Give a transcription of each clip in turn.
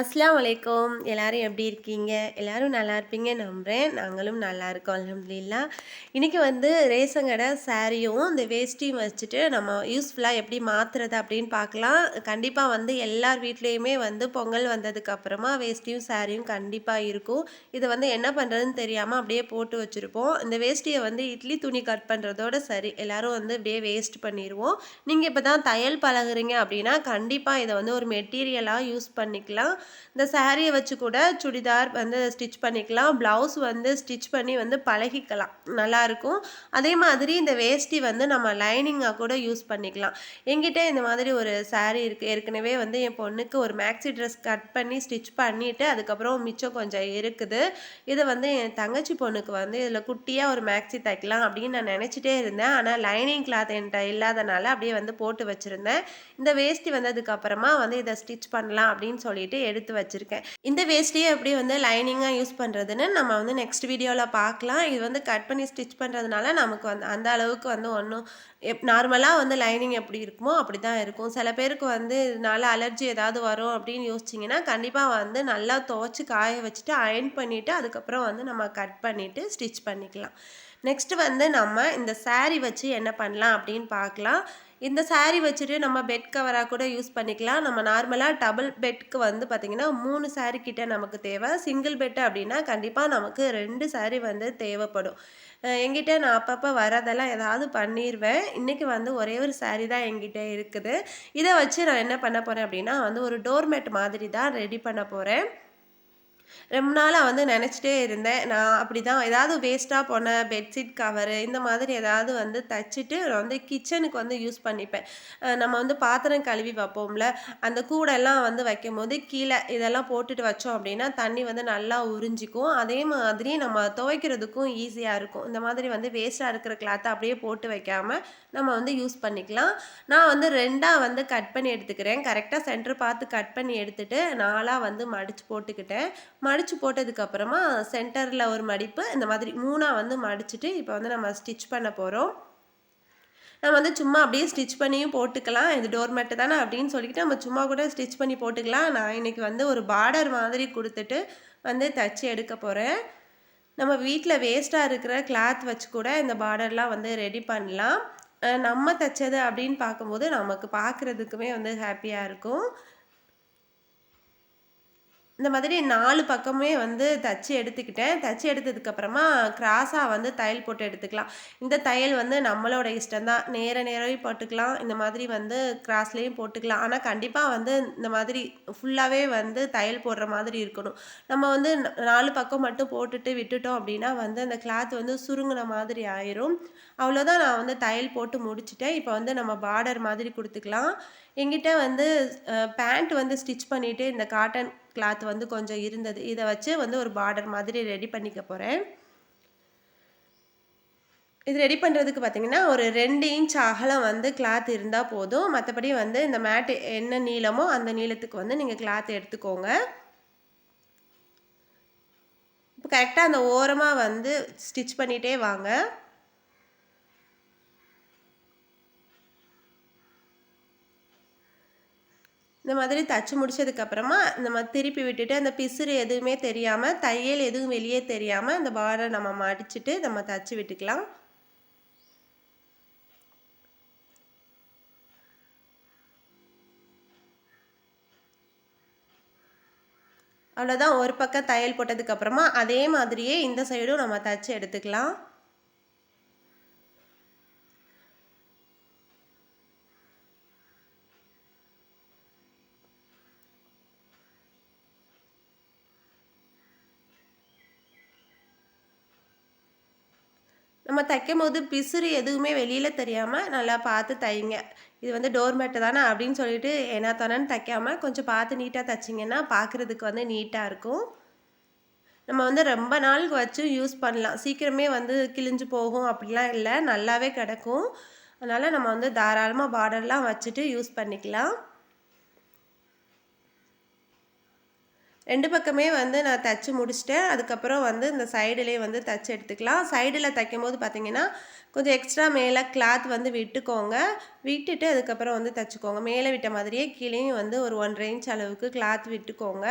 அஸ்லாம் வலைக்கம் எல்லாரும் எப்படி இருக்கீங்க? எல்லாரும் நல்லா இருப்பீங்க நம்புகிறேன் நாங்களும் நல்லா இருக்கோம் அலமதுல்லா இன்றைக்கி வந்து ரேஷன் கடை சாரியும் இந்த வேஷ்டியும் வச்சுட்டு நம்ம யூஸ்ஃபுல்லாக எப்படி மாற்றுறது அப்படின்னு பார்க்கலாம். கண்டிப்பாக வந்து எல்லார் வீட்லேயுமே வந்து பொங்கல் வந்ததுக்கப்புறமா வேஷ்டியும் சாரியும் கண்டிப்பாக இருக்கும். இதை வந்து என்ன பண்ணுறதுன்னு தெரியாமல் அப்படியே போட்டு வச்சுருப்போம். இந்த வேஷ்டியை வந்து இட்லி துணி கட் பண்ணுறதோட சரி. எல்லோரும் வந்து அப்படியே வேஸ்ட் பண்ணிடுவோம் நீங்கள் இப்போ தான் தையல் பழகுறீங்க அப்படின்னா கண்டிப்பாக இதை வந்து ஒரு மெட்டீரியலாக யூஸ் பண்ணிக்கலாம். இந்த சாரியை வச்சு கூட சுடிதார் வந்து ஸ்டிச் பண்ணிக்கலாம். ப்ளவுஸ் வந்து ஸ்டிச் பண்ணி வந்து பழகிக்கலாம். நல்லாயிருக்கும் அதே மாதிரி இந்த வேஷ்டி வந்து நம்ம லைனிங்காக கூட யூஸ் பண்ணிக்கலாம். எங்கிட்ட இந்த மாதிரி ஒரு சாரீ இருக்குது ஏற்கனவே வந்து என் பொண்ணுக்கு ஒரு மேக்ஸி ட்ரெஸ் கட் பண்ணி ஸ்டிச் பண்ணிவிட்டு அதுக்கப்புறம் மிச்சம் கொஞ்சம் இருக்குது. இதை வந்து என் தங்கச்சி பொண்ணுக்கு வந்து இதில் குட்டியாக ஒரு மேக்ஸி தைக்கலாம் அப்படின்னு நான் நினச்சிட்டே இருந்தேன். ஆனால் லைனிங் கிளாத் என்கிட்ட இல்லாதனால அப்படியே வந்து போட்டு வச்சுருந்தேன். இந்த வேஷ்டி வந்ததுக்கப்புறமா வந்து இதை ஸ்டிச் பண்ணலாம் அப்படின்னு சொல்லிட்டு எடுத்து வச்சுருக்கேன். இந்த வேஸ்ட்டையே எப்படி வந்து லைனிங்காக யூஸ் பண்ணுறதுன்னு நம்ம வந்து நெக்ஸ்ட் வீடியோவில் பார்க்கலாம். இது வந்து கட் பண்ணி ஸ்டிச் பண்ணுறதுனால நமக்கு வந்து அந்த அளவுக்கு வந்து ஒன்றும் எப் நார்மலாக வந்து லைனிங் எப்படி இருக்குமோ அப்படி தான் இருக்கும். சில பேருக்கு வந்து இதனால் அலர்ஜி ஏதாவது வரும் அப்படின்னு யோசிச்சிங்கன்னா கண்டிப்பாக வந்து நல்லா துவச்சி காய வச்சுட்டு அயன் பண்ணிவிட்டு அதுக்கப்புறம் வந்து நம்ம கட் பண்ணிவிட்டு ஸ்டிச் பண்ணிக்கலாம். நெக்ஸ்ட்டு வந்து நம்ம இந்த சாரீ வச்சு என்ன பண்ணலாம் அப்படின்னு பார்க்கலாம். இந்த சாரீ வச்சுட்டு நம்ம பெட் கவராக கூட யூஸ் பண்ணிக்கலாம். நம்ம நார்மலாக டபுள் பெட்க்கு வந்து பார்த்திங்கன்னா மூணு சாரீ கிட்ட நமக்கு தேவை. சிங்கிள் பெட் அப்படின்னா கண்டிப்பாக நமக்கு ரெண்டு சாரீ வந்து தேவைப்படும். எங்கிட்ட நான் அப்பப்போ வரதெல்லாம் ஏதாவது பண்ணிடுவேன் இன்றைக்கி வந்து ஒரே ஒரு சாரீ தான் எங்கிட்ட இருக்குது. இதை வச்சு நான் என்ன பண்ண போகிறேன் அப்படின்னா வந்து ஒரு டோர்மேட் மாதிரி தான் ரெடி பண்ண போகிறேன் ரொம்ப நாளாக வந்து நினச்சிட்டே இருந்தேன். நான் அப்படி தான் ஏதாவது வேஸ்ட்டாக போன பெட்ஷீட் கவரு இந்த மாதிரி ஏதாவது வந்து தைச்சிட்டு வந்து கிச்சனுக்கு வந்து யூஸ் பண்ணிப்பேன். நம்ம வந்து பாத்திரம் கழுவி வைப்போம்ல அந்த கூடெல்லாம் வந்து வைக்கும் போது கீழே இதெல்லாம் போட்டுட்டு வச்சோம் அப்படின்னா தண்ணி வந்து நல்லா உறிஞ்சிக்கும். அதே மாதிரி நம்ம துவைக்கிறதுக்கும் ஈஸியாக இருக்கும். இந்த மாதிரி வந்து வேஸ்ட்டாக இருக்கிற கிளாத்தை அப்படியே போட்டு வைக்காமல் நம்ம வந்து யூஸ் பண்ணிக்கலாம். நான் வந்து ரெண்டாக வந்து கட் பண்ணி எடுத்துக்கிறேன். கரெக்டாக சென்டர் பார்த்து கட் பண்ணி எடுத்துகிட்டு நாலாக வந்து மடித்து போட்டுக்கிட்டேன். மடித்து போட்டதுக்கப்புறமா சென்டரில் ஒரு மடிப்பு இந்த மாதிரி மூணாக வந்து மடிச்சுட்டு இப்போ வந்து நம்ம ஸ்டிச் பண்ண போகிறோம் நம்ம வந்து சும்மா அப்படியே ஸ்டிச் பண்ணியும் போட்டுக்கலாம். இது டோர்மேட்டு தானே அப்படின்னு சொல்லிக்கிட்டு நம்ம சும்மா கூட ஸ்டிச் பண்ணி போட்டுக்கலாம். நான் இன்றைக்கி வந்து ஒரு பார்டர் மாதிரி கொடுத்துட்டு வந்து தச்சு எடுக்க போகிறேன் நம்ம வீட்டில் வேஸ்ட்டாக இருக்கிற கிளாத் வச்சு கூட இந்த பார்டர்லாம் வந்து ரெடி பண்ணலாம். நம்ம தைச்சது அப்படின்னு பார்க்கும்போது நமக்கு பார்க்குறதுக்குமே வந்து ஹாப்பியாக இருக்கும். இந்த மாதிரி நாலு பக்கமே வந்து தச்சு எடுத்துக்கிட்டேன். தச்சு எடுத்ததுக்கப்புறமா கிராஸாக வந்து தையல் போட்டு எடுத்துக்கலாம். இந்த தையல் வந்து நம்மளோட இஷ்டம் தான். நேர நேரவே போட்டுக்கலாம். இந்த மாதிரி வந்து கிராஸ்லேயும் போட்டுக்கலாம். ஆனால் கண்டிப்பாக வந்து இந்த மாதிரி ஃபுல்லாகவே வந்து தையல் போடுற மாதிரி இருக்கணும். நம்ம வந்து நாலு பக்கம் மட்டும் போட்டுட்டு விட்டுட்டோம் அப்படின்னா வந்து அந்த கிளாத் வந்து சுருங்கின மாதிரி ஆயிரும். அவ்வளோதான் நான் வந்து தையல் போட்டு முடிச்சுட்டேன். இப்போ வந்து நம்ம பார்டர் மாதிரி கொடுத்துக்கலாம். எங்கிட்ட வந்து பேண்ட் வந்து ஸ்டிச் பண்ணிவிட்டு இந்த காட்டன் கிளாத் வந்து கொஞ்சம் இருந்தது. இதை வச்சு வந்து ஒரு பார்டர் மாதிரி ரெடி பண்ணிக்க போகிறேன் இது ரெடி பண்ணுறதுக்கு பார்த்தீங்கன்னா ஒரு ரெண்டு இன்ச் அகலம் வந்து கிளாத் இருந்தால் போதும். மற்றபடி வந்து இந்த மேட்டு என்ன நீளமோ அந்த நீளத்துக்கு வந்து நீங்கள் கிளாத் எடுத்துக்கோங்க. இப்போ கரெக்டாக அந்த ஓரமாக வந்து ஸ்டிச் பண்ணிகிட்டே வாங்க. இந்த மாதிரி தச்சு முடிச்சதுக்கப்புறமா நம்ம திருப்பி விட்டுட்டு அந்த பிசுறு எதுவுமே தெரியாமல் தையல் எதுவும் வெளியே தெரியாமல் அந்த பாரை நம்ம மடிச்சுட்டு நம்ம தச்சு விட்டுக்கலாம். அவ்வளோதான் ஒரு பக்கம் தையல் போட்டதுக்கப்புறமா அதே மாதிரியே இந்த சைடும் நம்ம தச்சு எடுத்துக்கலாம். நம்ம தைக்கும் போது பிசுறு எதுவுமே வெளியில் தெரியாமல் நல்லா பார்த்து தைங்க. இது வந்து டோர்மேட்டு தானே அப்படின்னு சொல்லிட்டு என்ன தானேன்னு தைக்காமல் கொஞ்சம் பார்த்து நீட்டாக தைச்சிங்கன்னா பார்க்குறதுக்கு வந்து நீட்டாக இருக்கும். நம்ம வந்து ரொம்ப நாளுக்கு வச்சு யூஸ் பண்ணலாம். சீக்கிரமே வந்து கிழிஞ்சு போகும் அப்படிலாம் இல்லை. நல்லாவே கிடக்கும். அதனால் நம்ம வந்து தாராளமாக பார்டர்லாம் வச்சுட்டு யூஸ் பண்ணிக்கலாம். ரெண்டு பக்கமே வந்து நான் தைச்சி முடிச்சிட்டேன். அதுக்கப்புறம் வந்து இந்த சைடுலேயே வந்து தைச்சி எடுத்துக்கலாம். சைடில் தைக்கும் போது பார்த்தீங்கன்னா கொஞ்சம் எக்ஸ்ட்ரா மேலே கிளாத் வந்து விட்டுக்கோங்க. விட்டுட்டு அதுக்கப்புறம் வந்து தைச்சிக்கோங்க. மேலே விட்ட மாதிரியே கீழேயும் வந்து ஒரு ஒன்றரை இன்ச் அளவுக்கு கிளாத் விட்டுக்கோங்க.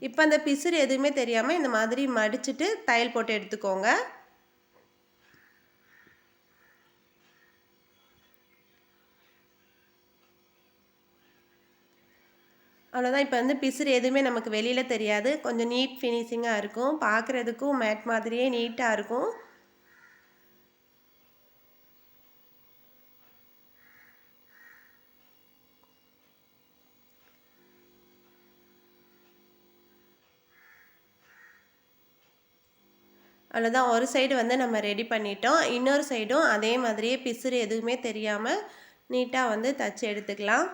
இப்போ அந்த பிசுறு எதுவுமே தெரியாமல் இந்த மாதிரி மடிச்சுட்டு தையல் போட்டு எடுத்துக்கோங்க. அவ்வளோதான் இப்போ வந்து பிசுறு எதுவுமே நமக்கு வெளியில் தெரியாது. கொஞ்சம் நீட் ஃபினிஷிங்காக இருக்கும். பார்க்குறதுக்கும் மேட் மாதிரியே நீட்டாக இருக்கும். அவ்வளோதான் ஒரு சைடு வந்து நம்ம ரெடி பண்ணிட்டோம். இன்னொரு சைடும் அதே மாதிரியே பிசுறு எதுவுமே தெரியாமல் நீட்டாக வந்து தச்சு எடுத்துக்கலாம்.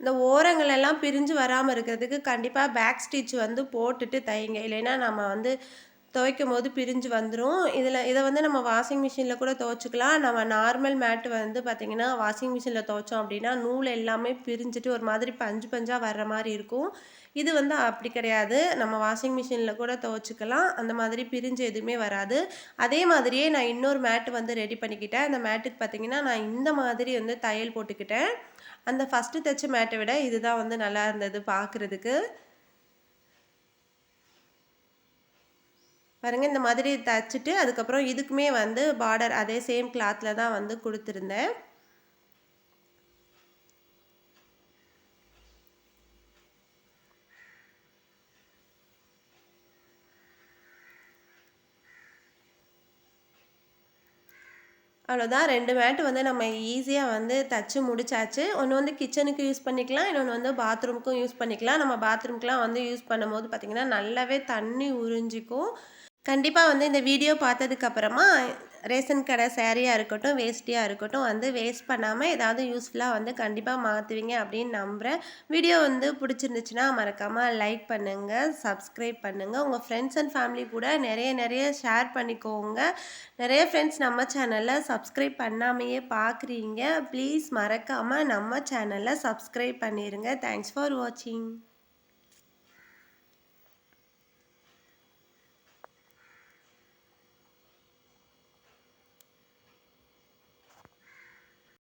இந்த ஓரங்கள் எல்லாம் பிரிஞ்சு வராமல் இருக்கிறதுக்கு கண்டிப்பாக பேக் ஸ்டிச் வந்து போட்டுட்டு தைங்க இல்லைன்னா நம்ம வந்து துவைக்கும் போது பிரிஞ்சு வந்துடும் இதில் இதை வந்து நம்ம வாஷிங் மிஷினில் கூட துவைச்சிக்கலாம். நம்ம நார்மல் மேட்டு வந்து பார்த்திங்கன்னா வாஷிங் மிஷினில் துவைச்சோம் அப்படின்னா நூல் எல்லாமே பிரிஞ்சுட்டு ஒரு மாதிரி பஞ்சு பஞ்சாக வர்ற மாதிரி இருக்கும். இது வந்து அப்படி கிடையாது. நம்ம வாஷிங் மிஷினில் கூட துவைச்சிக்கலாம். அந்த மாதிரி பிரிஞ்சு எதுவுமே வராது. அதே மாதிரியே நான் இன்னொரு மேட்டு வந்து ரெடி பண்ணிக்கிட்டேன். அந்த மேட்டுக்கு பார்த்திங்கன்னா நான் இந்த மாதிரி வந்து தையல் போட்டுக்கிட்டேன். அந்த ஃபஸ்ட்டு தைச்ச மேட்டை விட இதுதான் வந்து நல்லா இருந்தது பார்க்குறதுக்கு பாருங்கள் இந்த மாதிரி தைச்சிட்டு அதுக்கப்புறம் இதுக்குமே வந்து பார்டர் அதே சேம் கிளாத்தில் தான் வந்து கொடுத்துருந்தேன். அவ்வளோதான் ரெண்டு மேட்டு வந்து நம்ம ஈஸியாக வந்து தச்சு முடிச்சாச்சு. ஒன்று வந்து கிச்சனுக்கு யூஸ் பண்ணிக்கலாம் இன்னொன்று வந்து பாத்ரூமுக்கும் யூஸ் பண்ணிக்கலாம். நம்ம பாத்ரூம்க்குலாம் வந்து யூஸ் பண்ணும்போது பார்த்திங்கன்னா நல்லாவே தண்ணி உறிஞ்சிக்கும். கண்டிப்பாக வந்து இந்த வீடியோ பார்த்ததுக்கப்புறமா ரேஷன் கடை சேரீயாக இருக்கட்டும் வேஸ்ட்டியாக இருக்கட்டும் வந்து வேஸ்ட் பண்ணாமல் ஏதாவது யூஸ்ஃபுல்லாக வந்து கண்டிப்பாக மாற்றுவீங்க அப்படின்னு நம்புகிறேன் வீடியோ வந்து பிடிச்சிருந்துச்சுன்னா மறக்காமல் லைக் பண்ணுங்கள் சப்ஸ்கிரைப் பண்ணுங்கள் உங்கள் ஃப்ரெண்ட்ஸ் அண்ட் ஃபேமிலி கூட நிறைய நிறைய ஷேர் பண்ணிக்கோங்க. நிறைய ஃப்ரெண்ட்ஸ் நம்ம சேனலில் சப்ஸ்கிரைப் பண்ணாமையே பார்க்குறீங்க ப்ளீஸ் மறக்காமல் நம்ம சேனலில் சப்ஸ்கிரைப் பண்ணிடுங்க தேங்க்ஸ் ஃபார் வாட்சிங்